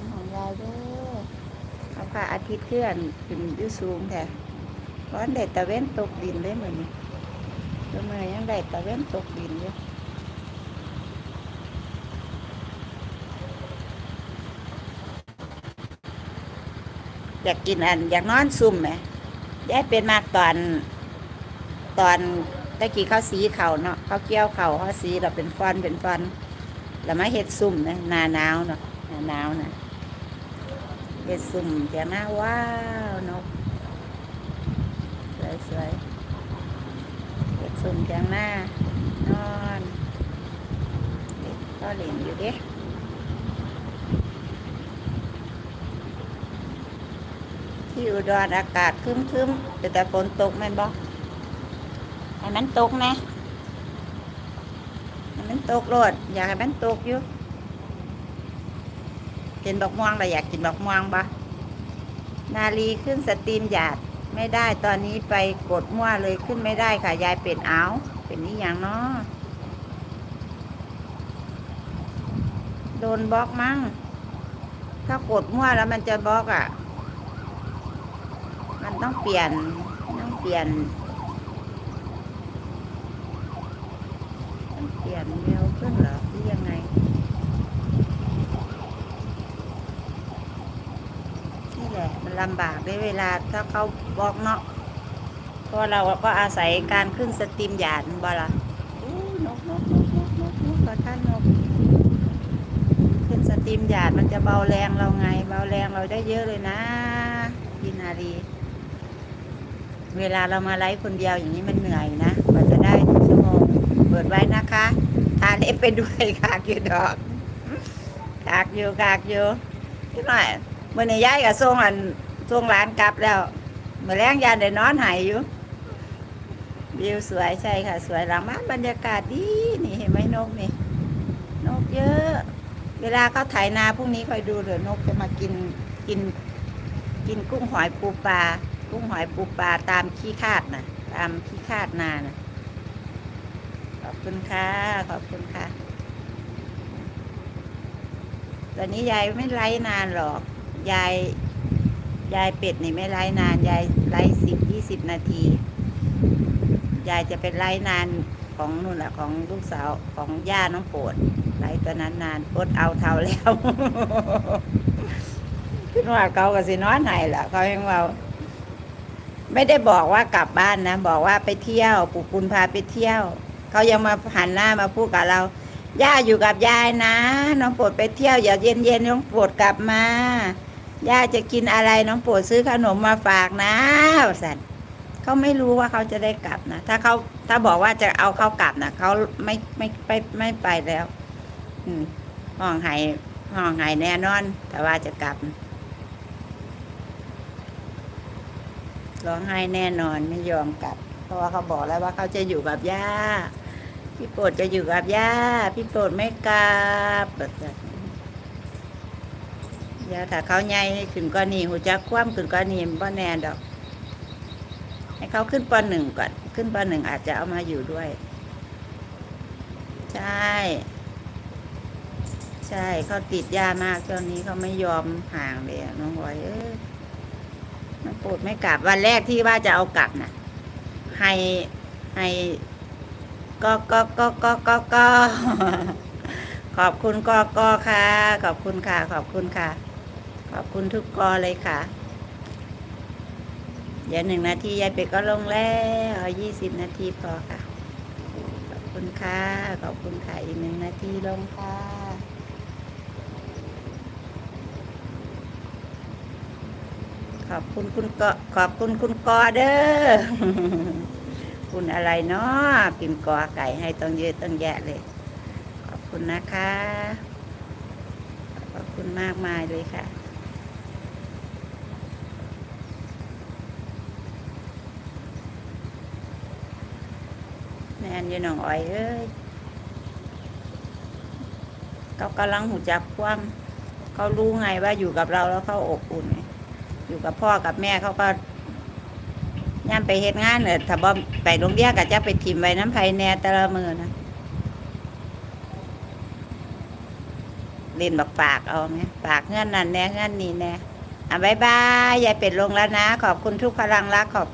มของยายด้อเอาพระอาทิตย์เคลื่อนขึ้นอยุสูงแท้ร้อนแดดตะเว้นตกดินเลยเหมือนนี้เมื่อยังแดดตะเว้นตกดินอยู่อยากกินอันอยากนอนซุ่มไหมยายเป็นมากตอนตอนตะกี้เขาสีเขาเนาะเขาเกี่ยวเขาเขาสีเราเป็นฟอนเป็นฟอนแล้วมาเฮ็ดซุ่มนะหนาหนาวเนาะหนาหนาวนะ เฮ็ดซุ่มเสียงหน้าว้าวนกสวยสวยเฮ็ดซุ่มเสียงหน้านอนเด็กก็เล่นอยู่เด้ที่อุดรอากาศครึ้มๆแต่แต่ฝนตกแม่นบ่ให้มันตกนะให้มันตกโลดอยากให้มันตกอยู่ กินดอกม่วงเราอยากกินดอกม่วงปะนาลีขึ้นสตรีมหยาดไม่ได้ตอนนี้ไปกดมั่วเลยขึ้นไม่ได้ค่ะ ยายเป็นเอาเป็นนี่อย่างเนาะโดนบล็อกมั้ง ถ้ากดมั่วแล้วมันจะบล็อกอะ มันต้องเปลี่ยนต้องเปลี่ยนต้องเปลี่ยนเร็วขึ้นเหรอหรือยังไง นี่แห ลำบากในเวลาถ้าเขาบล็อกเนาะเพราะเราก็อาศัยการขึ้นสตรีมหยาดบ่ละนกนกนกนกนกนกขอท่านนกขึ้นสตรีมหยาดมันจะเบาแรงเราไง เบาแรงเราได้เยอะเลยนะพี่นารีเวลาเรามาไลฟ์คนเดียวอย่างนี้มันเหนื่อยนะกว่าจะได้ชั่วโมงเปิดไว้นะคะทานเอฟไปด้วยกากอยู่ดอกกากอยู่กากอยู่นิดหน่อย เมื่อในย้ายกับส่งอันส่งร้านกลับแล้วเมื่อแรงยานได้นอนหายอยู่วิวสวยใช่ค่ะ สวยหลังบ้านบรรยากาศดีนี่เห็นไหมนกนี่ นกเยอะ เวลาเขาไถนาพรุ่งนี้คอยดูเดี๋ยวนกจะมากินกิน กินกุ้งหอยปูปลากุ้งหอยปูปลาตามขี้คาดนะตามขี้คาดนานะขอบคุณค่ะ ขอบคุณค่ะตอนนี้ยายไม่ไลฟ์นานหรอก ยาย ยายเป็ดนี่ไม่ไลฟ์นาน ยายไลฟ์สิบยี่สิบนาที ยายจะเป็นไลฟ์นานของนู่นแหละของลูกสาวของย่าน้องโปรดไลฟ์ตัวนั้นนานอดเอาเท่าแล้วขึ้นว่าเขาก็สินอนไหนล่ะเขายังว่าไม่ได้บอกว่ากลับบ้านนะ บอกว่าไปเที่ยวปู่ปุณพาไปเที่ยว เขายังมาหันหน้ามาพูดกับเรา ย่าอยู่กับยายนะ น้องโปรดไปเที่ยวอย่าเย็นเย็นๆน้องโปรดกลับมาย่าจะกินอะไรน้องโปรดซื้อขนมมาฝากนะสันเขาไม่รู้ว่าเขาจะได้กลับนะถ้าเขาถ้าบอกว่าจะเอาเขากลับนะเขาไม่ไม่ไปไม่ไปแล้ว อืมห้องไห้ห้องไห้แน่นอน แต่ว่าจะกลับร้องไห้แน่นอนไม่ยอมกลับ เพราะว่าเขาบอกแล้วว่าเขาจะอยู่กับย่า พี่โปรดจะอยู่กับย่า พี่โปรดไม่กลับย่าถ้าเขาใหญ่ขึ้นก็นี่หูจักคว่ำขึ้นก็นี่บ่แน่ดอก ให้เขาขึ้นปหนึ่งก่อน ขึ้นปหนึ่งอาจจะเอามาอยู่ด้วย ใช่ ใช่เขาติดยามากช่วงนี้เขาไม่ยอมห่างเลยน้องบอยเอ้ยน้อโปรดไม่กลับวันแรกที่ว่าจะเอากลับน่ะ ให้ให้ ก็ก็ก็ก็ก็ก็ขอบคุณก็ก็ค่ะ ขอบคุณค่ะ ขอบคุณค่ะ ขอบคุณทุกกอเลยค่ะ เดี๋ยวหนึ่งนาทียายเป็ดก็ลงแล้วยี่สิบนาทีพอค่ะ ขอบคุณค่ะ ขอบคุณค่ะอีกหนึ่งนาทีลงค่ะขอบคุณคุณกอขอบคุณคุณกอเด้อ คุณอะไรเนาะกินกอไก่ให้ต้องเยอะต้องแยะเลย ขอบคุณนะคะ ขอบคุณมากมายเลยค่ะแม่นอยู่หนองอ้อยเอ้ยเขากำลังหูจักความเขารู้ไงว่าอยู่กับเราแล้วเขาอบอุ่นอยู่กับพ่อกับแม่เขาก็ ย่ามไปเฮ็ดงานเนี่ยถ้าบ่ไปโรงเรียนก็จะไปทิมไว้น้ำไผแหน่แต่ละมือนะเล่นบักปากเอาไหมปากเงื่อนนั่นแน่เงื่อนนี่แน่อะบายบายยายเป็ดลงแล้วนะ ขอบคุณทุกพลังรักขอบคุณ